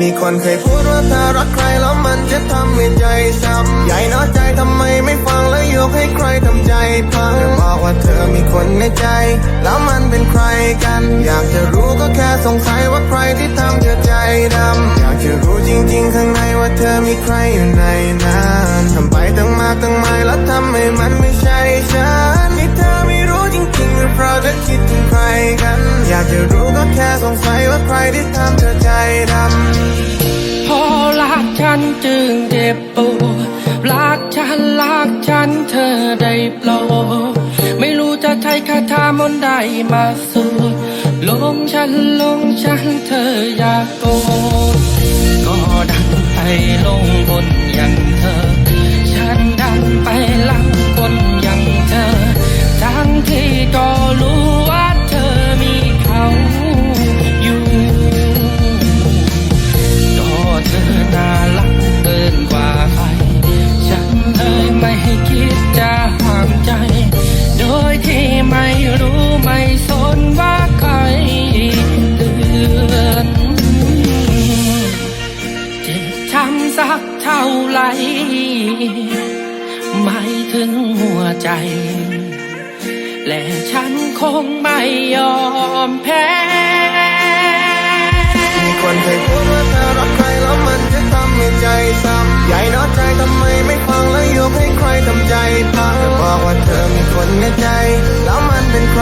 มีคนเคยพูดว่าถ้ารักใครแล้วมันจะทำให้ใจช้ำใหญ่น้อยใจทำไมไม่ฟังและยกให้ใครทำใจพังบอกว่าเธอมีคนในใจ แล้วมันเป็นใครกัน อยากจะรู้ก็แค่สงสัยว่าใครที่ทำเธอใจดำอยากจะรู้จริง ๆ ข้างในว่าเธอมีใครอยู่ในนั้นทำไปตั้งมากตั้งหมายแล้วทำให้มันไม่ใช่ฉันนี่เธอไม่รู้จริงๆหรือเพราะเธอคิดถึงใครกัน อยากจะรู้ก็แค่สงสัยว่าใครที่ทำเธอใจดำพอรักฉันจึงเจ็บปวดรักฉันรักฉันเธอได้โปรดไม่รู้จะใช้คาถามนใดมาสวดลงฉันลงฉันเธออย่าโกรธก็ดันไปลงบนอย่าง สักเท่าไหรไม่ถึงหัวใจ และฉันคงไม่ยอมแพ้ มีคนเคยพูดว่าถ้ารักใครแล้วมันจะทำให้ใจช้ำใหญ่น้อใจทำไมไม่ฟังและยกให้ใครทำใจพังเธอบอกว่าเธอมีคนในใจ แล้วมันเป็นใคร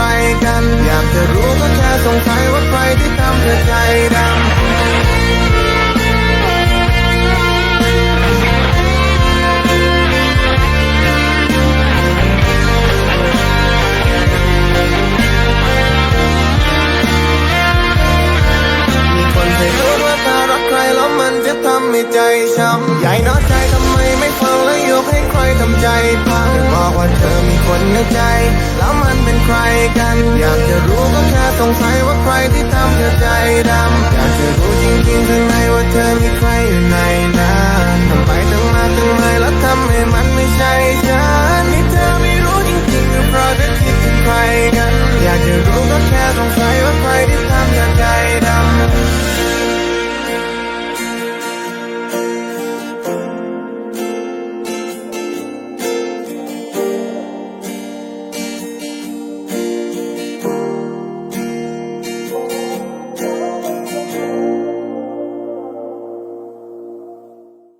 ให้ใจช้ำใหญ่น้อยใจทำไมไม่ฟังและยกให้ใครทำใจพังบอกว่าเธอมีคนในใจ แล้วมันเป็นใครกัน อยากจะรู้ก็แค่สงสัยว่าใครที่ทำเธอใจดำ